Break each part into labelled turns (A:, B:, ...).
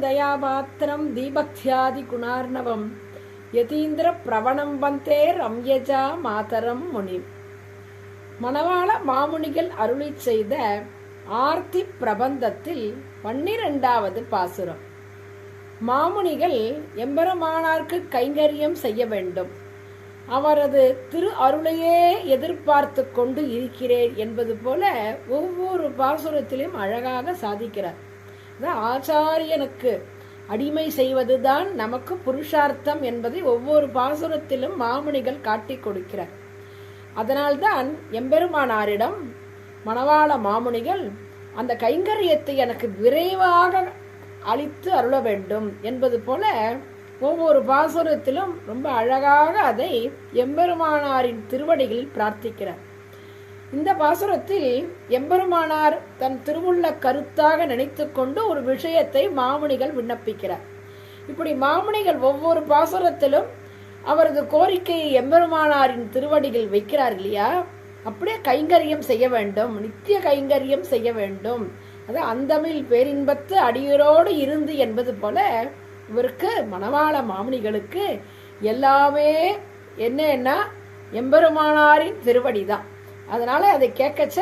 A: தயாபாத்திரம் தீபத்யாதி குணார்ணவம் யதீந்திர பிரவணம் வந்தே ரம்யஜா மாதரம் முனி மணவாள மாமுனிகள் அருளி செய்த ஆர்த்தி பிரபந்தத்தில் பன்னிரெண்டாவது பாசுரம். மாமுனிகள் எம்பெருமானார்க்கு கைங்கரியம் செய்ய வேண்டும். அவரது திரு அருளையே எதிர்பார்த்து கொண்டு இருக்கிறேன் என்பது போல ஒவ்வொரு பாசுரத்திலும் அழகாக சாதிக்கிறார். ஆச்சாரியனுக்கு அடிமை செய்வதுதான் நமக்கு புருஷார்த்தம் என்பதை ஒவ்வொரு பாசுரத்திலும் மாமுனிகள் காட்டி கொடுக்கிறார். அதனால்தான் எம்பெருமானாரிடம் மணவாள மாமுனிகள் அந்த கைங்கரியத்தை எனக்கு விரைவாக அளித்து அருள வேண்டும் என்பது போல ஒவ்வொரு பாசுரத்திலும் ரொம்ப அழகாக அதை எம்பெருமானாரின் திருவடிகளில் பிரார்த்திக்கிறார். இந்த பாசுரத்தில் எம்பெருமானார் தன் திருவுள்ள கருத்தாக நினைத்து கொண்டு ஒரு விஷயத்தை மாமுனிகள் விண்ணப்பிக்கிறார். இப்படி மாமுனிகள் ஒவ்வொரு பாசுரத்திலும் அவரது கோரிக்கையை எம்பெருமானாரின் திருவடியில் வைக்கிறார் இல்லையா? அப்படியே கைங்கரியம் செய்ய வேண்டும் நித்திய கைங்கரியம் செய்ய வேண்டும். அது அந்தமில் பேரின்பத்து அடியரோடு இருந்து என்பது போல இவருக்கு மணவாள மாமுனிகளுக்கு எல்லாமே என்னன்னா எம்பெருமானாரின் திருவடி தான் அதனால அதை கேட்கச்ச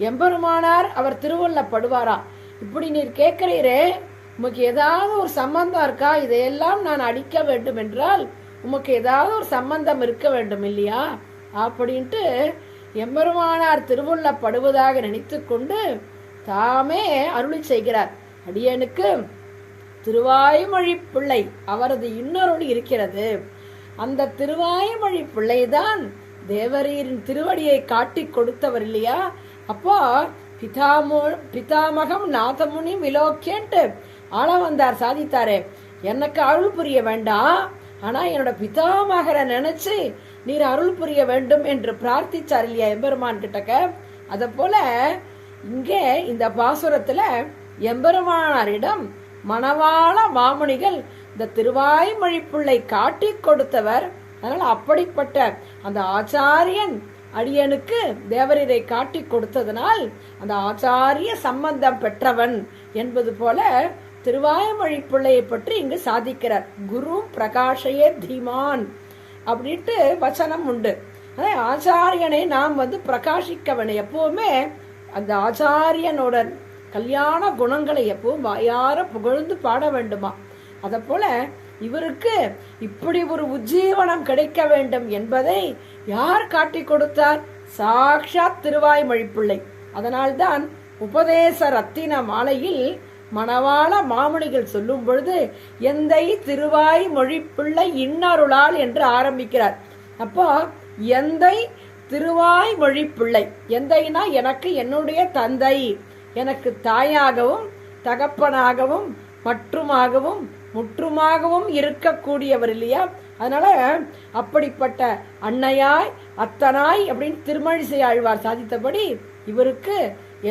A: எம்பெருமானார் அவர் திருவள்ளப்படுவாரா இப்படி நீர் கேட்கிறீரே உமக்கு ஏதாவது ஒரு சம்பந்தம் இருக்கா? இதையெல்லாம் நான் அடிக்க வேண்டும் என்றால் உமக்கு ஏதாவது ஒரு சம்பந்தம் இருக்க வேண்டும் இல்லையா? அப்படின்ட்டு எம்பெருமானார் திருவுள்ளப்படுவதாக நினைத்து கொண்டு தாமே அருளி செய்கிறார். அடியனுக்கு திருவாய்மொழி பிள்ளை அவரது இன்னொரு இருக்கிறது. அந்த திருவாய்மொழி பிள்ளைதான் தேவரீரின் திருவடியை காட்டி கொடுத்தவர் இல்லையா? அப்போ பிதாமோ பிதாமகம் நாதமுனி விலோக்கேன்ட்டு ஆள வந்தார் சாதித்தாரே. எனக்கு அருள் புரிய வேண்டாம் ஆனா என்னோட பிதாமகரை நினைச்சு நீர் அருள் புரிய வேண்டும் என்று பிரார்த்திச்சார் இல்லையா எம்பெருமான் கிட்டக்க? அத போல இங்கே இந்த பாசுரத்துல எம்பெருமானாரிடம் மணவாள மாமுனிகள் இந்த திருவாய்மொழி பிள்ளை காட்டி கொடுத்தவர். அதனால அப்படிப்பட்ட அந்த ஆச்சாரியன் அடியனுக்கு தேவரீரை காட்டி கொடுத்ததனால் அந்த ஆச்சாரிய சம்பந்தம் பெற்றவன் என்பது போல திருவாயமொழி பிள்ளையை பற்றி இங்கு சாதிக்கிறார். குரு பிரகாஷையே தீமான் அப்படின்ட்டு வச்சனம் உண்டு. அதே ஆச்சாரியனை நாம் வந்து பிரகாஷிக்கவன். எப்பவுமே அந்த ஆச்சாரியனுடன் கல்யாண குணங்களை எப்பவும் வாயார புகழ்ந்து பாட வேண்டுமா? அதை போல இவருக்கு இப்படி ஒரு உஜ்ஜீவனம் கிடைக்க வேண்டும் என்பதை யார் காட்டி கொடுத்தார்? சாக்ஷாத் திருவாய்மொழி பிள்ளை அதனால்தான் உபதேச ரத்தின மாலையில் மணவாள மாமணிகள் சொல்லும் பொழுது எந்தை திருவாய் மொழி பிள்ளை இன்னருளால் என்று ஆரம்பிக்கிறார். அப்போ எந்தை திருவாய் மொழி பிள்ளை எந்தைனா எனக்கு என்னுடைய தந்தை எனக்கு தாயாகவும் தகப்பனாகவும் மற்றுமாகவும் முற்றுமாகவும் இருக்கக்கூடியவர் இல்லையா? அதனால அப்படிப்பட்ட அன்னையாய் அத்தனாய் அப்படின்னு திருமழிசை ஆழ்வார் சாதித்தபடி இவருக்கு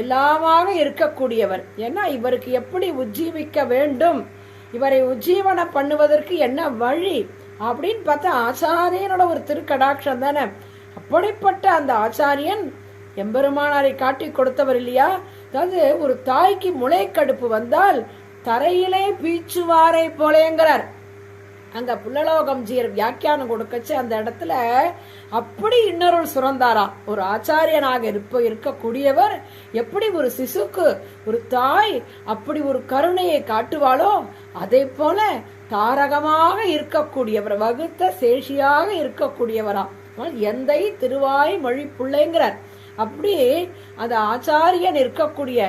A: எல்லாமாக இருக்கக்கூடியவர். ஏன்னா இவருக்கு எப்படி உஜ்ஜீவிக்க வேண்டும்? இவரை உஜ்ஜீவன பண்ணுவதற்கு என்ன வழி? அப்படின்னு பார்த்தா ஆச்சாரியனோட ஒரு திருக்கடாட்சம் தானே. அப்படிப்பட்ட அந்த ஆச்சாரியன் எம்பெருமானாரை காட்டி கொடுத்தவர் இல்லையா? அதாவது ஒரு தாய்க்கு முளைக்கடுப்பு வந்தால் தரையிலே பீச்சுவாரை போலேங்கிறார். அங்க புல்லலோகம்ஜியர் வியாக்கியானம் கொடுக்கச்சு அந்த இடத்துல அப்படி இன்னொரு சுரந்தாரா. ஒரு ஆச்சாரியனாக இருப்ப இருக்கக்கூடியவர் எப்படி ஒரு சிசுக்கு ஒரு தாய் அப்படி ஒரு கருணையை காட்டுவாளோ அதே போல தாரகமாக இருக்கக்கூடியவர் வகுத்த சேஷியாக இருக்கக்கூடியவரா. எந்தை திருவாய் மொழி பிள்ளைங்கிறார். அப்படி அந்த ஆச்சாரியன் இருக்கக்கூடிய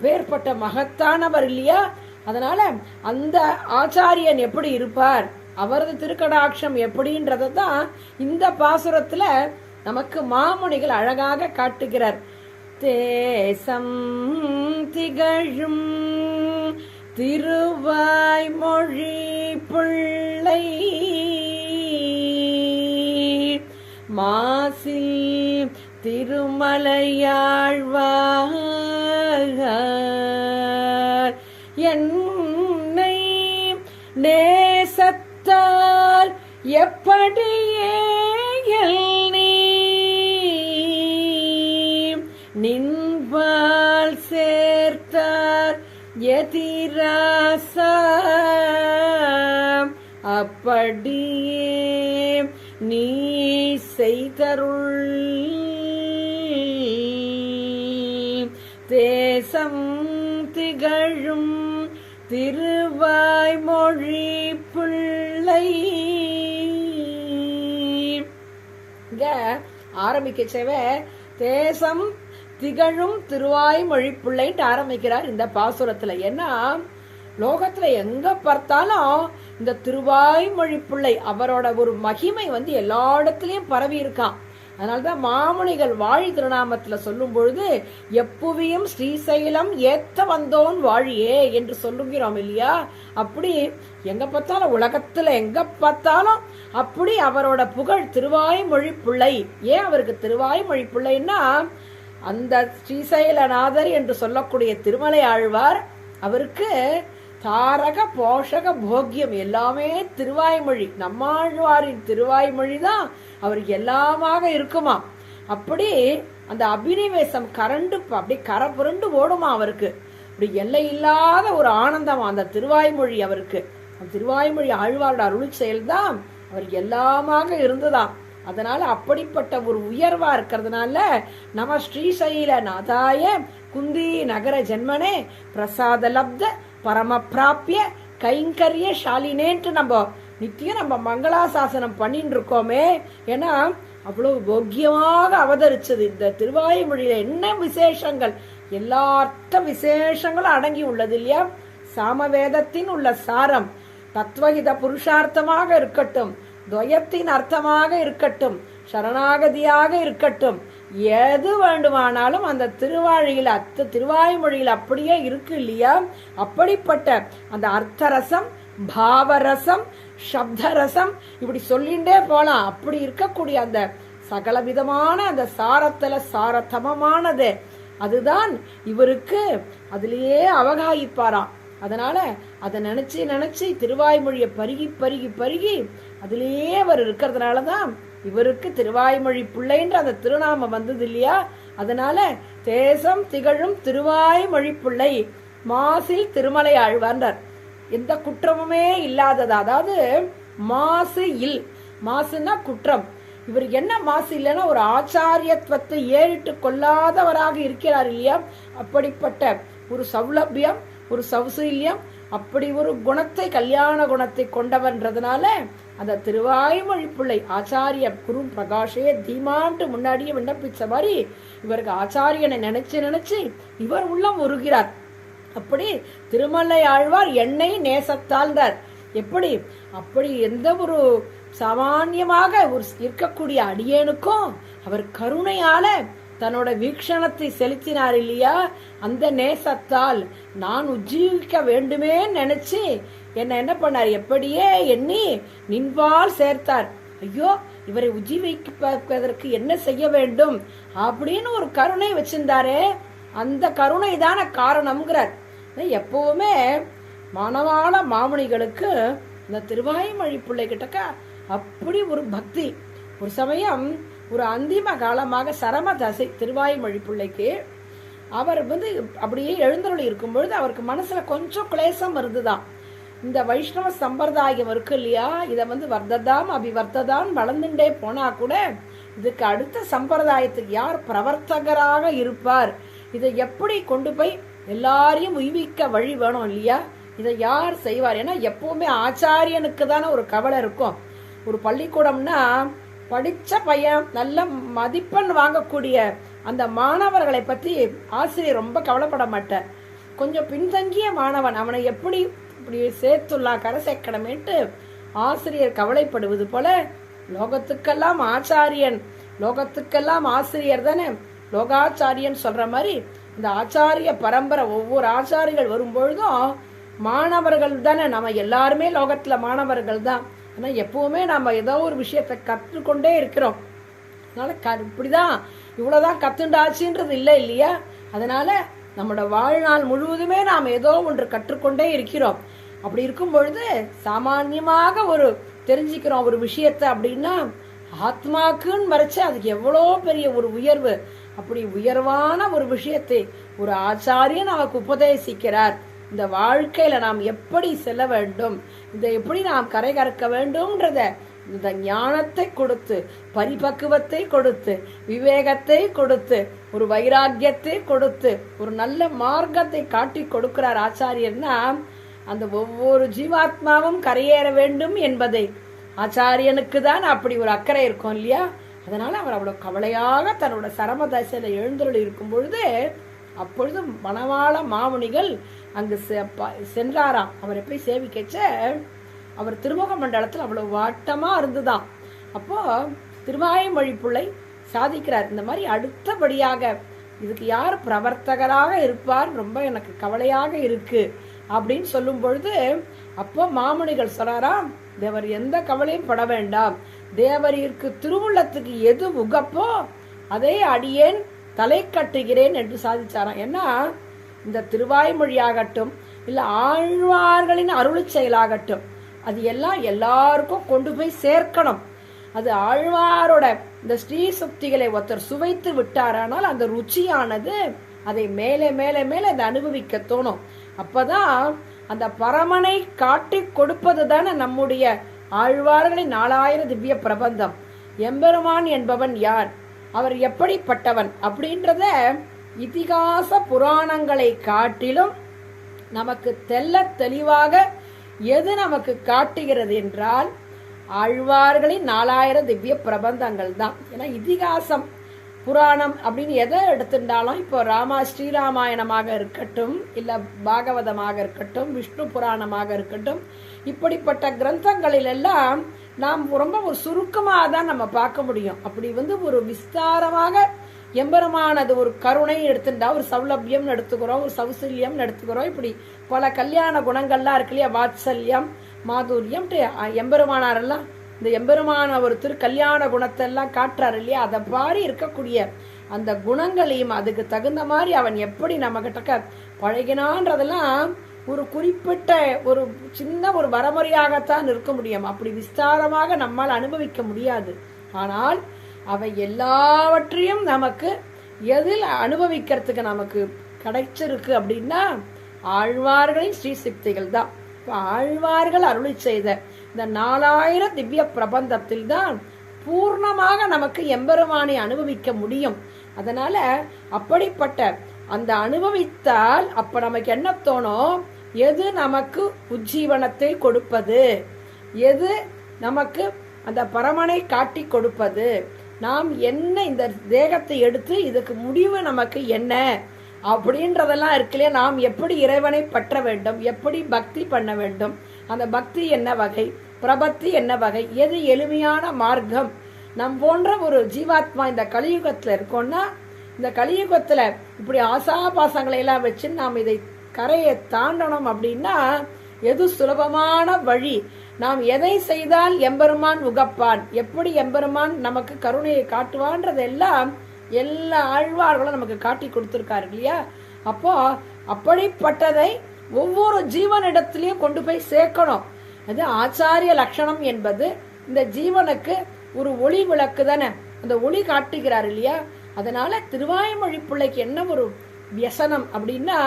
A: வேறுபட்ட மகத்தானவர் இல்லையா? அதனால அந்த ஆச்சாரியன் எப்படி இருப்பார் அவரது திருக்கடாட்சம் எப்படின்றத தான் இந்த பாசுரத்தில் நமக்கு மாமுனிகள் அழகாக காட்டுகிறார். தேசம் திகழும் திருவாய்மொழி பிள்ளை. மாசில் திருமலையாழ்வாக என்னை நேசத்தால் எப்படியே நின்பால் சேர்த்தார் எதிராசா. அப்படியே நீ செய்தருள். தேசம் திகழும் திருவாய்மொழி பிள்ளை. இங்க ஆரம்பிக்கச்சவே தேசம் திகழும் திருவாய்மொழி பிள்ளைன்ட்டு ஆரம்பிக்கிறார் இந்த பாசுரத்துல. ஏன்னா லோகத்துல எங்க பார்த்தாலும் இந்த திருவாய்மொழி பிள்ளை அவரோட ஒரு மகிமை வந்து எல்லா இடத்துலயும் பரவி இருக்கான் அதனால்தான் மாமுனிகள் வாழி திருநாமத்தில் சொல்லும் பொழுது எப்புவியும் ஸ்ரீசைலம் ஏத்த வந்தோன் வாழியே என்று சொல்லுகிறோம் இல்லையா? அப்படி எங்க பார்த்தாலும் உலகத்துல எங்க பார்த்தாலும் அப்படி அவரோட புகழ் திருவாய்மொழி பிள்ளை. ஏன் அவருக்கு திருவாய்மொழி பிள்ளைன்னா அந்த ஸ்ரீசைலநாதர் என்று சொல்லக்கூடிய திருமலை ஆழ்வார் அவருக்கு தாரக போஷக போக்கியம் எல்லாமே திருவாய்மொழி. நம்மாழ்வாரின் திருவாய்மொழி தான் அவருக்கு எல்லாமாக இருக்குமா? அப்படி அந்த அபினிவேசம் கரண்டு அப்படி கரை புரண்டு ஓடுமா அவருக்கு? அப்படி எல்லை இல்லாத ஒரு ஆனந்தம் அந்த திருவாய்மொழி அவருக்கு. அந்த திருவாய்மொழி ஆழ்வாரோட அருள் செயல்தான். அவருக்கு எல்லாமாக இருந்ததாம். அதனால அப்படிப்பட்ட ஒரு உயர்வா இருக்கிறதுனால நம ஸ்ரீசைல நாதாய குந்தி நகர ஜென்மனே பிரசாத லப்த பரம பிராப்பிய கைங்கரிய ஷாலினேன்ட்டு நம்ம நித்தியம் நம்ம மங்களாசாசனம் பண்ணிட்டு இருக்கோமே ஏன்னா அவ்வளவு போக்கியமாக அவதரிச்சது. இந்த திருவாயுமொழியில என்ன விசேஷங்கள்? எல்லா விசேஷங்களும் அடங்கி உள்ளது இல்லையா? சாமவேதத்தின் உள்ள சாரம். தத்வகித புருஷார்த்தமாக இருக்கட்டும். துவயத்தின் அர்த்தமாக இருக்கட்டும். சரணாகதியாக இருக்கட்டும். எது வேண்டுமானாலும் அந்த திருவாழியில் அத்த திருவாய்மொழியில் அப்படியே இருக்கு இல்லையா? அப்படிப்பட்ட அந்த அர்த்தரசம் பாவரசம் சப்தரசம் இப்படி சொல்லிண்டே போலாம். அப்படி இருக்கக்கூடிய அந்த சகல விதமான அந்த சாரத்துல சாரதமமானது. அதுதான் இவருக்கு அதுலேயே அவகாயிப்பாராம். அதனால அதை நினைச்சு நினைச்சு திருவாய்மொழியை பருகி பருகி பருகி அதுலேயே அவர் இருக்கிறதுனால தான் இவருக்கு திருவாய்மொழி பிள்ளைன்ற அந்த திருநாமம் வந்தது இல்லையா? அதனால தேசம் திகழும் திருவாய்மொழி பிள்ளை மாசில் திருமலை ஆழ்வார்னர். எந்த குற்றமுமே இல்லாதது? அதாவது மாசு இல். மாசுன்னா குற்றம். இவர் என்ன மாசு இல்லைன்னா ஒரு ஆச்சாரியத்துவத்தை ஏறிட்டு கொள்ளாதவராக இருக்கிறார் இல்லையா? அப்படிப்பட்ட ஒரு சௌலபியம் ஒரு சௌசல்யம் அப்படி ஒரு குணத்தை கல்யாண குணத்தை கொண்டவன்றதுனால அந்த திருவாய்மொழி பிள்ளை ஆச்சாரிய குரு பிரகாஷே தீமான்ட்டு முன்னாடியே விண்ணப்பிச்ச மாதிரி இவருக்கு ஆச்சாரியனை நினைச்சு நினைச்சு இவர் உள்ளம் உருகிறார். அப்படி திருமலை ஆழ்வார் என்னை நேசத்தாழ்ந்தார். எப்படி? அப்படி எந்த ஒரு சாமான்யமாக ஒரு இருக்கக்கூடிய அடியேனுக்கும் அவர் கருணையால தன்னோட வீக்ஷணத்தை செலுத்தினார் இல்லையா? அந்த நேசத்தால் நான் உஜ்ஜீவிக்க வேண்டுமே நினைச்சு என்ன என்ன பண்ணார்? எப்படியே எண்ணி நின்பால் சேர்த்தார். ஐயோ இவரை உஜ்ஜீவிப்பதற்கு என்ன செய்ய வேண்டும் அப்படின்னு ஒரு கருணை வச்சிருந்தாரே. அந்த கருணை தான காரணம்ங்கிறார். எப்பவுமே மனவாள மாமுனிகளுக்கு இந்த திருவாய்மொழி பிள்ளைகிட்டக்க அப்படி ஒரு பக்தி ஒரு சமயம் ஒரு அந்திம காலமாக சரம தசை திருவாய்மொழி பிள்ளைக்கு அவர் வந்து அப்படியே எழுந்தருளி இருக்கும் பொழுது அவருக்கு மனசுல கொஞ்சம் கிளேசம் இருந்துதான் இந்த வைஷ்ணவ சம்பிரதாயம் இருக்கு இல்லையா? இதை வந்து வர்த்ததாம் அபிவர்த்ததாம் வளர்ந்துட்டே போனா கூட இதுக்கு அடுத்த சம்பிரதாயத்துக்கு யார் பிரவர்த்தகராக இருப்பார்? இதை எப்படி கொண்டு போய் எல்லாரையும் உய்விக்க வழி வேணும் இல்லையா? இதை யார் செய்வார்? ஏன்னா எப்பவுமே ஆச்சாரியனுக்கு தானே ஒரு கவலை இருக்கும். ஒரு பள்ளிக்கூடம்னா படித்த பையன் நல்ல மதிப்பெண் வாங்கக்கூடிய அந்த மாணவர்களை பற்றி ஆசிரியர் ரொம்ப கவலைப்பட மாட்டார். கொஞ்சம் பின்தங்கிய மாணவன் அவனை எப்படி இப்படி சேர்த்துள்ளா கரை சேர்க்கணுமேட்டு ஆசிரியர் கவலைப்படுவது போல லோகத்துக்கெல்லாம் ஆச்சாரியன் லோகத்துக்கெல்லாம் ஆசிரியர் தானே. லோகாச்சாரியன் சொல்ற மாதிரி இந்த ஆச்சாரிய பரம்பரை ஒவ்வொரு ஆச்சாரிகள் வரும்பொழுதும் மாணவர்கள் தானே. நம்ம எல்லாருமே லோகத்தில் மாணவர்கள் தான். ஆனால் எப்பவுமே நம்ம ஏதோ ஒரு விஷயத்தை கற்றுக்கொண்டே இருக்கிறோம். அதனால் க இப்படிதான் இவ்வளோதான் கத்துண்டாச்சுன்றது இல்லை இல்லையா? அதனால நம்மளோட வாழ்நாள் முழுவதுமே நாம் ஏதோ ஒன்று கற்றுக்கொண்டே இருக்கிறோம். அப்படி இருக்கும் பொழுது சாமான்யமாக ஒரு தெரிஞ்சுக்கிறோம் ஒரு விஷயத்தை அப்படின்னா ஆத்மாக்குன்னு மறைச்சு அதுக்கு எவ்வளோ பெரிய ஒரு உயர்வு. அப்படி உயர்வான ஒரு விஷயத்தை ஒரு ஆச்சாரியன் நமக்கு உபதேசிக்கிறார். இந்த வாழ்க்கையில நாம் எப்படி செல்ல வேண்டும்? இந்த எப்படி நாம் கரை கறக்க வேண்டும்ன்றத இந்த ஞானத்தை கொடுத்து பரிபக்குவத்தை கொடுத்து விவேகத்தை கொடுத்து ஒரு வைராக்கியத்தை கொடுத்து ஒரு நல்ல மார்க்கத்தை காட்டி கொடுக்கிறார் ஆச்சாரியர்னா அந்த ஒவ்வொரு ஜீவாத்மாவும் கரையேற வேண்டும் என்பதை ஆச்சாரியனுக்கு தான் அப்படி ஒரு அக்கறை இருக்கும் இல்லையா? அதனால் அவர் அவ்வளோ கவலையாக தன்னோட சரம தசையில் எழுந்தருள் இருக்கும் பொழுது அப்பொழுது மணவாள மாமுனிகள் அங்கு செ- ப- சென்றாராம். அவரை போய் சேவிக்கச்ச அவர் திருமுக மண்டலத்தில் அவ்வளோ வாட்டமாக இருந்துதான் அப்போ திருவாயமொழி பிள்ளை சாதிக்கிறார். இந்த மாதிரி அடுத்தபடியாக இதுக்கு யார் பிரவர்த்தகராக இருப்பார்? ரொம்ப எனக்கு கவலையாக இருக்கு அப்படின்னு சொல்லும் பொழுது அப்போ மாமுனிகள் சொல்றாராம் தேவர் எந்த கவலையும் பட வேண்டாம். தேவரிற்கு திருவுள்ளத்துக்கு எது உகப்போ அதை அடியேன் தலை கட்டுகிறேன் என்று சாதிச்சாராம். ஏன்னா இந்த திருவாய்மொழியாகட்டும் இல்லை ஆழ்வார்களின் அருள் செயலாகட்டும் அது எல்லாம் எல்லாருக்கும் கொண்டு போய் சேர்க்கணும். அது ஆழ்வாரோட இந்த ஸ்ரீ சுக்திகளை ஒருத்தர் சுவைத்து விட்டாரானால் அந்த ருச்சியானது அதை மேலே மேலே மேலே அதை அனுபவிக்க தோணும். அப்பதான் அந்த பரமனை காட்டி கொடுப்பது தானே நம்முடைய ஆழ்வார்களின் நாலாயிரம் திவ்ய பிரபந்தம். எம்பெருமான் என்பவன் யார்? அவர் எப்படிப்பட்டவன்? அப்படின்றத இதிகாச புராணங்களை காட்டிலும் நமக்கு தெல்ல தெளிவாக எது நமக்கு காட்டுகிறது என்றால் ஆழ்வார்களின் நாலாயிரம் திவ்ய பிரபந்தங்கள் தான் ஏன்னா இதிகாசம் புராணம் அப்படின்னு எதை எடுத்துட்டாலும் இப்போ ராமா ஸ்ரீராமாயணமாக இருக்கட்டும் இல்லை பாகவதமாக இருக்கட்டும் விஷ்ணு புராணமாக இருக்கட்டும் இப்படிப்பட்ட கிரந்தங்களில் எல்லாம் நாம் ரொம்ப ஒரு சுருக்கமாக தான் நம்ம பார்க்க முடியும். அப்படி வந்து ஒரு விஸ்தாரமாக எம்பெருமானது ஒரு கருணை எடுத்துட்டா ஒரு சௌலபியம் எடுத்துக்கிறோம் ஒரு சௌசல்யம் எடுத்துக்கிறோம் இப்படி பல கல்யாண குணங்கள்லாம் இருக்கு இல்லையா? வாத்சல்யம் மாதுரியம் எம்பெருமானாரெல்லாம் இந்த எம்பெருமான ஒரு திருக்கல்யாண கல்யாண குணத்தை எல்லாம் காட்டுறாரு இல்லையா? அதை மாதிரி இருக்கக்கூடிய அந்த குணங்களையும் அதுக்கு தகுந்த மாதிரி அவன் எப்படி நம்ம கிட்ட பழகினான்றதெல்லாம் ஒரு குறிப்பிட்ட ஒரு சின்ன ஒரு வரமுறையாகத்தான் இருக்க முடியும். அப்படி விஸ்தாரமாக நம்மால் அனுபவிக்க முடியாது. ஆனால் அவை எல்லாவற்றையும் நமக்கு எதில் அனுபவிக்கிறதுக்கு நமக்கு கிடைச்சிருக்கு அப்படின்னா ஆழ்வார்களின் ஸ்ரீ சிக்திகள் தான் இப்போ ஆழ்வார்கள் அருளி செய்த இந்த நாலாயிரம் திவ்ய பிரபந்தத்தில் தான் பூர்ணமாக நமக்கு எம்பெருமானை அனுபவிக்க முடியும். அதனால அப்படிப்பட்ட அந்த அனுபவித்தால் அப்ப நமக்கு என்ன தோணும் எது நமக்கு உஜ்ஜீவனத்தை கொடுப்பது? எது நமக்கு அந்த பரமனை காட்டி கொடுப்பது? நாம் என்ன இந்த தேகத்தை எடுத்து இதுக்கு முடிவு நமக்கு என்ன? அப்படின்றதெல்லாம் இருக்கில்லையா நாம் எப்படி இறைவனை பற்ற வேண்டும்? எப்படி பக்தி பண்ண வேண்டும்? அந்த பக்தி என்ன வகை? பிரபத்தி என்ன வகை? எது எளிமையான மார்க்கம்? நம் போன்ற ஒரு ஜீவாத்மா இந்த கலியுகத்தில் இருக்கோம்னா இந்த கலியுகத்தில் இப்படி ஆசாபாசங்களை எல்லாம் வச்சு நாம் இதை கரையை தாண்டணும் அப்படின்னா எது சுலபமான வழி? நாம் எதை செய்தால் எம்பெருமான் உகப்பான்? எப்படி எம்பெருமான் நமக்கு கருணையை காட்டுவான்றதெல்லாம் எல்லா ஆழ்வார்களும் நமக்கு காட்டி கொடுத்துருக்காரு இல்லையா? அப்போ அப்படிப்பட்டதை ஒவ்வொரு ஜீவனிடத்திலையும் கொண்டு போய் சேர்க்கணும். அது ஆச்சாரிய லட்சணம் என்பது இந்த ஜீவனுக்கு ஒரு ஒளி விளக்கு தானே. அந்த ஒளி காட்டுகிறார் இல்லையா? அதனால திருவாய்மொழி பிள்ளைக்கு என்ன ஒரு வியசனம் அப்படின்னா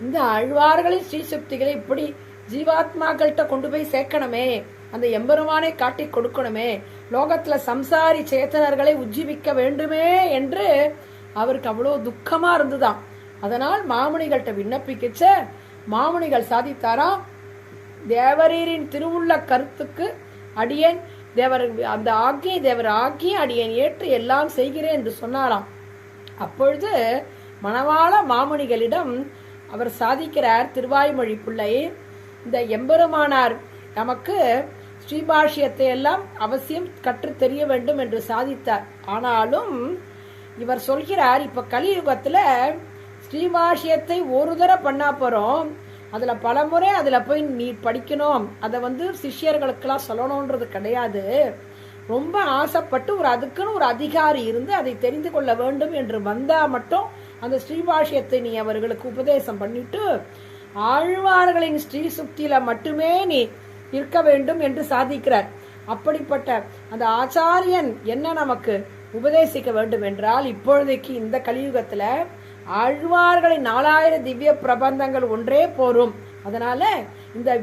A: இந்த ஆழ்வார்களின் ஸ்ரீசக்திகளை இப்படி ஜீவாத்மாக்கள்கிட்ட கொண்டு போய் சேர்க்கணுமே. அந்த எம்பெருமானை காட்டி கொடுக்கணுமே. லோகத்துல சம்சாரி சேத்தனர்களை உஜ்ஜீவிக்க வேண்டுமே என்று அவருக்கு அவ்வளோ துக்கமா இருந்துதான் அதனால் மாமுனிகள்கிட்ட விண்ணப்பிக்கச்ச மாமுனிகள் சாதித்தாராம் தேவரீரின் திருவுள்ள கருத்துக்கு அடியேன் தேவர் அந்த ஆக்கியை தேவர் ஆக்கிய அடியேன் ஏற்று எல்லாம் செய்கிறேன் என்று சொன்னாராம். அப்பொழுது மணவாள மாமுனிகளிடம் அவர் சாதிக்கிறார் திருவாய்மொழி பிள்ளை இந்த எம்பெருமானார் நமக்கு ஸ்ரீபாஷ்யத்தை எல்லாம் அவசியம் கற்று தெரிய வேண்டும் என்று சாதித்தார். ஆனாலும் இவர் சொல்கிறார் இப்ப கலியுகத்துல ஸ்ரீபாஷ்யத்தை ஒரு தடவை பண்ணா போறோம். அதுல பலமுறை அதுல போய் நீ படிக்கணும். அதை வந்து சிஷ்யர்களுக்கெல்லாம் சொல்லணும்ன்றது கிடையாது. ரொம்ப ஆசைப்பட்டு ஒரு அதுக்குன்னு ஒரு அதிகாரி இருந்து அதை தெரிந்து கொள்ள வேண்டும் என்று வந்தா மட்டும் அந்த ஸ்ரீபாஷ்யத்தை நீ அவர்களுக்கு உபதேசம் பண்ணிட்டு ஆழ்வார்களின் ஸ்ரீ சுக்தியில மட்டுமே நீ இருக்க வேண்டும் என்று சாதிக்கிறார். அப்படிப்பட்ட அந்த ஆச்சாரியன் என்ன நமக்கு உபதேசிக்க வேண்டும் என்றால் இப்பொழுதைக்கு இந்த கலியுகத்துல ஆழ்வார்களின் நாலாயிரம் திவ்ய பிரபந்தங்கள் ஒன்றே போரும். அதனால இந்த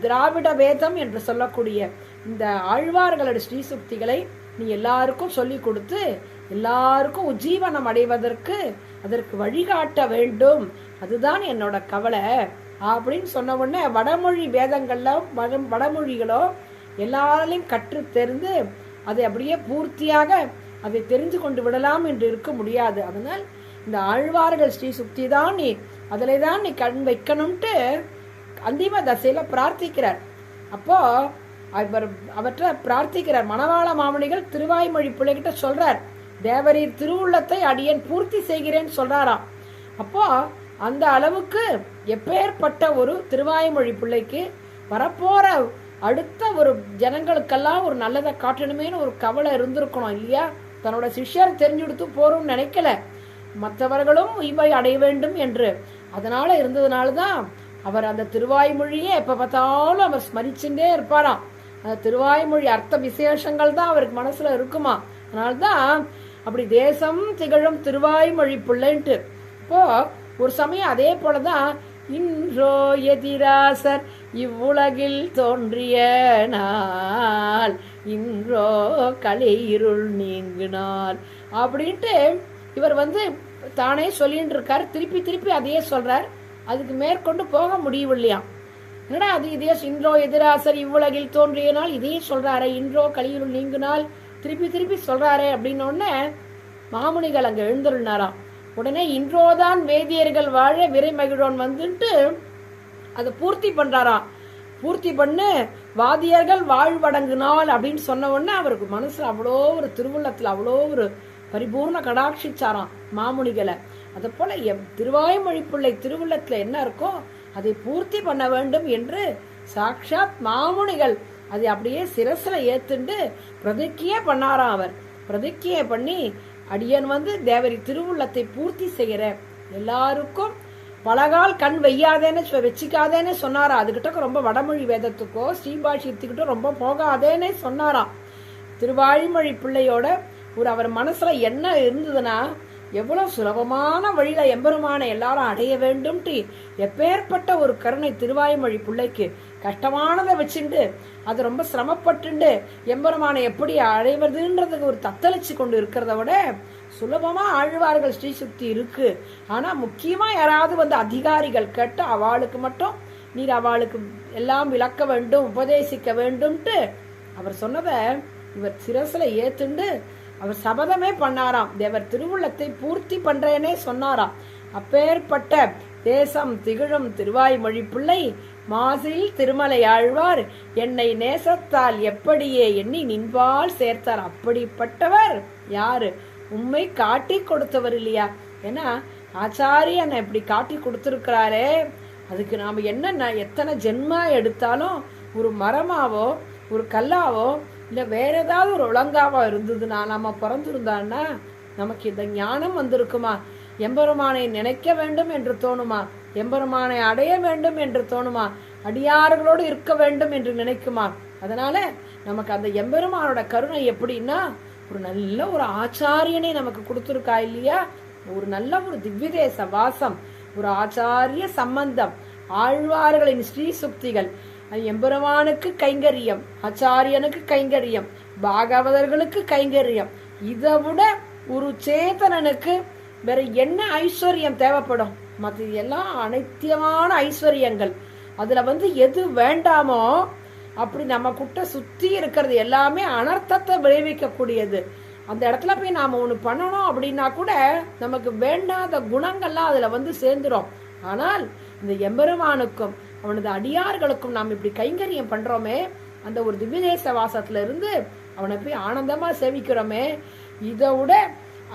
A: திராவிட வேதம் என்று சொல்லக்கூடிய இந்த ஆழ்வார்களோட ஸ்ரீசுக்திகளை நீ எல்லாருக்கும் சொல்லி கொடுத்து எல்லாருக்கும் உஜ்ஜீவனம் அடைவதற்கு அதற்கு வழிகாட்ட வேண்டும். அதுதான் என்னோட கவலை. அப்படின்னு சொன்ன உடனே வடமொழி வேதங்கள்ல வட- வடமொழிகளோ எல்லாராலையும் கற்று தெரிந்து அதை அப்படியே பூர்த்தியாக அதை தெரிஞ்சு கொண்டு விடலாம் என்று இருக்க முடியாது. அதனால் இந்த ஆழ்வார்கள் ஸ்ரீ சுக்தி தான் நீ அதில் தான் நீ கண் வைக்கணும்ட்டு அந்திம தசையில் பிரார்த்திக்கிறார். அப்போ அவர் அவற்றை பிரார்த்திக்கிறார். மணவாள மாமணிகள் திருவாய்மொழி பிள்ளைகிட்ட சொல்றார் தேவரீர் திருவுள்ளத்தை அடியேன் பூர்த்தி செய்கிறேன்னு சொல்றாராம். அப்போ அந்த அளவுக்கு எப்பேற்பட்ட ஒரு திருவாய்மொழி பிள்ளைக்கு வரப்போற அடுத்த ஒரு ஜனங்களுக்கெல்லாம் ஒரு நல்லதை காட்டணுமேனு ஒரு கவலை இருந்திருக்கணும் இல்லையா? தன்னோட சிஷ்யர் தெரிஞ்சுடுத்து போறோம்னு நினைக்கல. மற்றவர்களும் இவை அடைய வேண்டும் என்று. அதனால இருந்ததுனால தான் அவர் அந்த திருவாய்மொழியே எப்ப பார்த்தாலும் அவர் ஸ்மரிச்சுட்டே இருப்பாராம். அந்த திருவாய்மொழி அர்த்த விசேஷங்கள் தான் அவருக்கு மனசுல இருக்குமா? அதனால்தான் அப்படி தேசம் திகழும் திருவாய்மொழி பிள்ளைன்ட்டு. இப்போ ஒரு சமயம் அதே போலதான் இன்றோ எதிராசர் இவ்வுலகில் தோன்றிய நாள் இன்றோ கலை இருள் நீங்கினாள் அப்படின்ட்டு இவர் வந்து தானே சொல்லின்னு இருக்கார் திருப்பி திருப்பி அதையே சொல்றார். அதுக்கு மேற்கொண்டு போக முடியவில்லையாம் என்னடா அது? இதே இன்றோ எதிராசர் இவ்வுலகில் தோன்றிய நாள் இதையே சொல்றாரே. இன்றோ கலியுள் நீங்கினால் திருப்பி திருப்பி சொல்றாரே அப்படின்னு உடனே மாமுனிகள் அங்கே எழுந்துருனாராம் உடனே இன்றோதான் வேதியர்கள் வாழ விரை மகிழோன் வந்துட்டு அதை பூர்த்தி பண்றாராம். பூர்த்தி பண்ணு வாதியர்கள் வாழ்வடங்குனால் அப்படின்னு சொன்ன உடனே அவருக்கு மனசுல அவ்வளோ ஒரு திருவுள்ளத்துல அவ்வளோ ஒரு பரிபூர்ண கடாட்சிச்சாராம் மாமுனிகளை. அதை போல எம் திருவாய்மொழி பிள்ளை திருவுள்ளத்துல என்ன இருக்கோ அதை பூர்த்தி பண்ண வேண்டும் என்று சாக்ஷாத் மாமுனிகள் அதை அப்படியே சிரசில் ஏத்துண்டு பிரதிக்கியே பண்ணாராம் அவர். பிரதிக்கியை பண்ணி அடியன் வந்து தேவரி திருவுள்ளத்தை பூர்த்தி செய்கிற எல்லாருக்கும் பலகால் கண் வையாதேன்னு சொ- வச்சுக்காதேன்னு சொன்னாரா? அதுகிட்ட ரொம்ப வடமொழி வேதத்துக்கோ ஸ்ரீபாஷியத்துக்கிட்டோ ரொம்ப போகாதேன்னு சொன்னாராம். திருவாழிமொழி பிள்ளையோட ஒரு அவர் மனசுல என்ன இருந்ததுன்னா எவ்வளவு சுலபமான வழியில எம்பெருமானை எல்லாரும் அடைய வேண்டும்ட்டு எப்பேற்பட்ட ஒரு கருணை திருவாய்மொழி பிள்ளைக்கு கஷ்டமானதை வச்சுண்டு அது ரொம்ப சிரமப்பட்டுண்டு எம்பெருமானை எப்படி அடைவதுன்றதுக்கு ஒரு தத்தளிச்சு கொண்டு இருக்கிறத விட சுலபமா ஆழ்வார்கள் ஸ்ரீசுக்தி இருக்கு. ஆனா முக்கியமா யாராவது வந்து அதிகாரிகள் கேட்டு அவளுக்கு மட்டும் நீர் அவளுக்கு எல்லாம் விளக்க வேண்டும் உபதேசிக்க வேண்டும்ட்டு அவர் சொன்னதை இவர் சிரசில் ஏத்துண்டு அவர் சபதமே பண்ணாராம். தேவர் திருவுள்ளத்தை பூர்த்தி பண்றேனே சொன்னாராம். அப்பேற்பட்ட தேசம் திகழும் திருவாய்மொழி பிள்ளை மாசில் திருமலை ஆழ்வார் என்னை நேசத்தால் எப்படியே எண்ணி நின்பால் சேர்த்தார். அப்படிப்பட்டவர் யாரு? உண்மை காட்டி கொடுத்தவர் இல்லையா? ஏன்னா ஆச்சாரியன் இப்படி காட்டி கொடுத்துருக்கிறாரே. அதுக்கு நாம என்ன எத்தனை ஜென்மா எடுத்தாலும் ஒரு மரமாவோ ஒரு கல்லாவோ இல்லை வேற ஏதாவது ஒரு ஒழுங்காவோ இருந்ததுன்னா நம்ம பிறந்திருந்தான்னா நமக்கு இந்த ஞானம் வந்திருக்குமா? எம்பெருமானை நினைக்க வேண்டும் என்று தோணுமா? எம்பெருமானை அடைய வேண்டும் என்று தோணுமா? அடியார்களோடு இருக்க வேண்டும் என்று நினைக்குமா? அதனால நமக்கு அந்த எம்பெருமானோட கருணை எப்படின்னா ஒரு நல்ல ஒரு ஆச்சாரியனை நமக்கு கொடுத்துருக்கா இல்லையா? ஒரு நல்ல ஒரு திவ்யதேச வாசம் ஒரு ஆச்சாரிய சம்பந்தம் ஆழ்வார்களின் ஸ்ரீ சுக்திகள். அது எம்பெருமானுக்கு கைங்கரியம் ஆச்சாரியனுக்கு கைங்கரியம் பாகவதர்களுக்கு கைங்கரியம். இதை விட ஒரு சேதனனுக்கு வேற என்ன ஐஸ்வர்யம் தேவைப்படும்? மற்ற எல்லாம் அனைத்தியமான ஐஸ்வர்யங்கள். அதுல வந்து எது வேண்டாமோ அப்படி நம்ம கிட்ட சுத்தி இருக்கிறது எல்லாமே அனர்த்தத்தை விளைவிக்க கூடியது அந்த இடத்துல போய் நாம ஒண்ணு பண்ணணும் அப்படின்னா கூட நமக்கு வேண்டாத குணங்கள்லாம் அதுல வந்து சேர்ந்துரும். ஆனால் இந்த எம்பெருமானுக்கும் அவனது அடியார்களுக்கும் நாம் இப்படி கைங்கரியம் பண்றோமே அந்த ஒரு திவ்யதேச வாசத்துல இருந்து அவனை போய் ஆனந்தமா சேவிக்கிறோமே இதை விட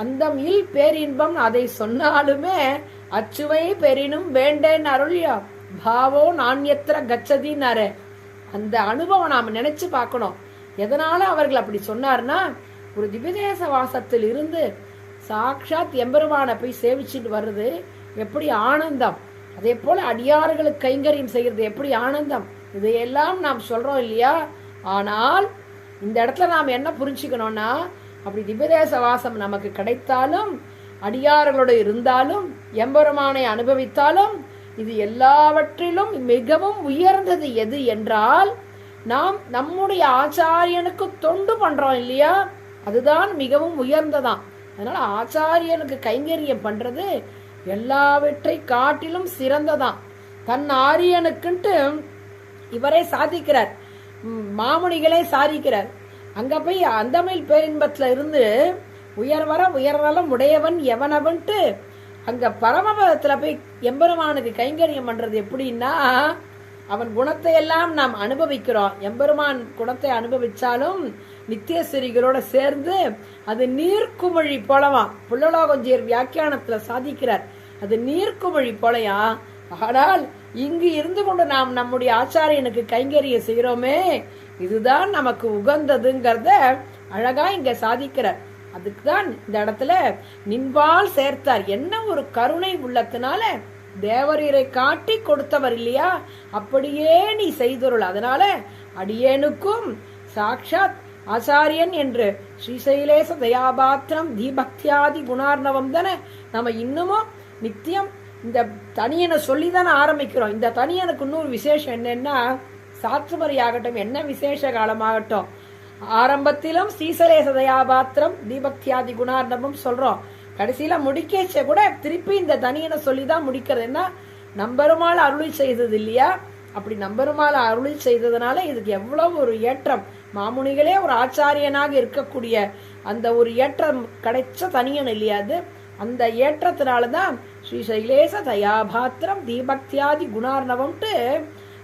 A: அந்த இல் பேரின்பம் அதை சொன்னாலுமே அச்சுவை பெரினும் வேண்டேன் அருள்யா. பாவோ நாண்யத்திர கச்சதின்னாரு அந்த அனுபவம் நாம் நினைச்சு பார்க்கணும். எதனால அவர்கள் அப்படி சொன்னார்னா ஒரு திவ்யதேச வாசத்தில் இருந்து சாக்ஷாத் எம்பெருமானை போய் சேவிச்சுட்டு வர்றது எப்படி ஆனந்தம். அதே போல அடியார்களுக்கு கைங்கரியம் செய்கிறது எப்படி ஆனந்தம்? இதையெல்லாம் நாம் சொல்கிறோம் இல்லையா? ஆனால் இந்த இடத்துல நாம் என்ன புரிஞ்சுக்கணும்னா அப்படி திபதேச வாசம் நமக்கு கிடைத்தாலும் அடியார்களோடு இருந்தாலும் எம்பெருமானை அனுபவித்தாலும் இது எல்லாவற்றிலும் மிகவும் உயர்ந்தது எது என்றால் நாம் நம்முடைய ஆச்சாரியனுக்கு தொண்டு பண்ணுறோம் இல்லையா? அதுதான் மிகவும் உயர்ந்ததான் அதனால் ஆச்சாரியனுக்கு கைங்கரியம் பண்ணுறது எல்லாவற்றை காட்டிலும் சிறந்ததான் தன் ஆரியனுக்குன்ட்டு இவரே சாதிக்கிறார். மாமுனிகளே சாதிக்கிறார். அங்க போய் அந்தமிழ் பேரின்பத்துல இருந்து உயர்வர உயர்நலம் உடையவன் எவனவன்ட்டு அங்க பரமபதத்துல போய் எம்பெருமானுக்கு கைங்கரியம் பண்றது எப்படின்னா அவன் குணத்தை எல்லாம் நாம் அனுபவிக்கிறோம். எம்பெருமான் குணத்தை அனுபவிச்சாலும் நித்தியஸ்வரிகளோட சேர்ந்து அது நீர்க்குமிழி போலவாம். புள்ளலோகஞ்சியர் வியாக்கியானத்துல சாதிக்கிறார். அது நீர்க்குமிழி போலயா? ஆனால் இங்கு இருந்து கொண்டு நாம் நம்முடைய ஆச்சாரியனுக்கு கைங்கறிய செய்கிறோமே. இதுதான் நமக்கு உகந்ததுங்கிறத அழகா இங்க சாதிக்கிறார் அதுக்குதான் இந்த இடத்துல நின்பால் சேர்த்தார். என்ன ஒரு கருணை உள்ளத்தினால தேவரீரை காட்டி கொடுத்தவர் இல்லையா? அப்படியே நீ செய்தொருள். அதனால அடியேனுக்கும் சாக்ஷாத் ஆச்சாரியன் என்று ஸ்ரீசைலேச தயாபாத்திரம் தீபக்தியாதி குணார்ணவம் தானே நம்ம இன்னமும் நித்தியம் இந்த தனியனை சொல்லி தானே ஆரம்பிக்கிறோம். இந்த தனியனுக்கு இன்னொரு விசேஷம் என்னென்னா சாற்றுமரி ஆகட்டும் என்ன விசேஷ காலமாகட்டும். ஆரம்பத்திலும் ஸ்ரீசலேச தயாபாத்திரம் தீபக்தியாதி குணார்ணவம் சொல்கிறோம் கடைசியில் முடிக்கச்ச கூட திருப்பி இந்த தனியனை சொல்லி தான் முடிக்கிறது. என்ன? நம்பெருமாள் அருளி செய்தது இல்லையா? அப்படி நம்பெருமாள் அருளி செய்ததுனால இதுக்கு எவ்வளவு ஒரு ஏற்றம். மாமுனிகளே ஒரு ஆச்சாரியனாக இருக்கக்கூடிய அந்த ஒரு ஏற்றம் கிடைச்ச தனியன் இல்லையா அது? அந்த ஏற்றத்தினால தான் ஸ்ரீ சைலேச தயாபாத்திரம் தீபக்தியாதி குணார்ணவம்ட்டு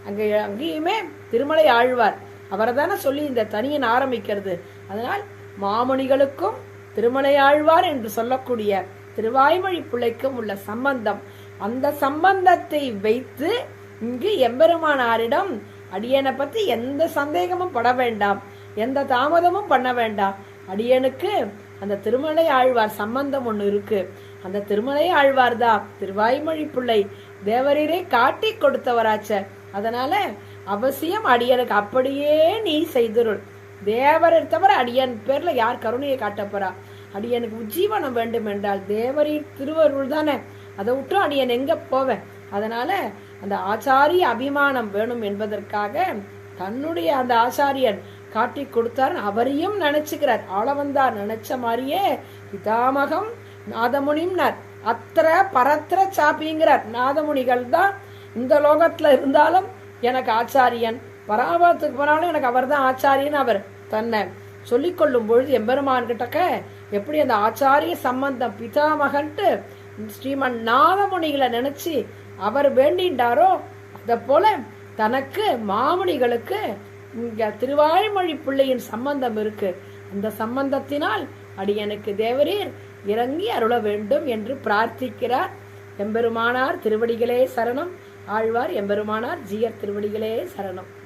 A: அங்கே அங்கேயுமே திருமலை ஆழ்வார். அவரை தானே சொல்லி இந்த தனியன் ஆரம்பிக்கிறது. அதனால் மாமுனிகளுக்கும் திருமலை ஆழ்வார் என்று சொல்லக்கூடிய திருவாய்மொழி பிள்ளைக்கும் உள்ள சம்பந்தம். அந்த சம்பந்தத்தை வைத்து இங்கு எம்பெருமானாரிடம் அடியனை பற்றி எந்த சந்தேகமும் பட வேண்டாம். எந்த தாமதமும் பண்ண வேண்டாம். அடியனுக்கு அந்த திருமலை ஆழ்வார் சம்பந்தம் ஒன்று இருக்குது அந்த திருமலை ஆழ்வார்தா திருவாய்மொழி பிள்ளை தேவரீரை காட்டி கொடுத்தவராச்ச. அதனால அவசியம் அடியனுக்கு அப்படியே நீ செய்திருள். தேவரர் தவிர அடியன் பேர்ல யார் கருணையை காட்டப்போறா அடியனுக்கு உஜ்ஜீவனம் வேண்டும் என்றால் தேவரீர் திருவருள் தானே. அதை விட்டு அடியன் எங்க போவேன் அதனால அந்த ஆச்சாரிய அபிமானம் வேணும் என்பதற்காக தன்னுடைய அந்த ஆச்சாரியன் காட்டி கொடுத்தார் அவரையும் நினைச்சுக்கிறார். ஆளவந்தார் நினைச்ச மாதிரியே பிதாமகம் நாதமுனிம்னார் அத்திர பரத்திர சாப்பிங்கிறார் நாதமுனிகள் தான் இந்த லோகத்தில் இருந்தாலும் எனக்கு ஆச்சாரியன். பராபரத்துக்கு போனாலும் எனக்கு அவர் தான் ஆச்சாரியன் அவர். தன்னை சொல்லிக்கொள்ளும் பொழுது எம்பெருமான் கிட்டக்க எப்படி அந்த ஆச்சாரிய சம்பந்தம் பிதாமகன்ட்டு ஸ்ரீமன் நாதமுனிகளை நினச்சி அவர் வேண்டின்றாரோ அதை போல தனக்கு மாமுனிகளுக்கு இங்கே திருவாய்மொழி பிள்ளையின் சம்பந்தம் இருக்கு. அந்த சம்பந்தத்தினால் அடியனுக்கு தேவரீர் இறங்கி அருள வேண்டும் என்று பிரார்த்திக்கிறார். எம்பெருமானார் திருவடிகளே சரணம். ஆழ்வார் எம்பெருமானார் ஜீயர் திருவடிகளே சரணம்.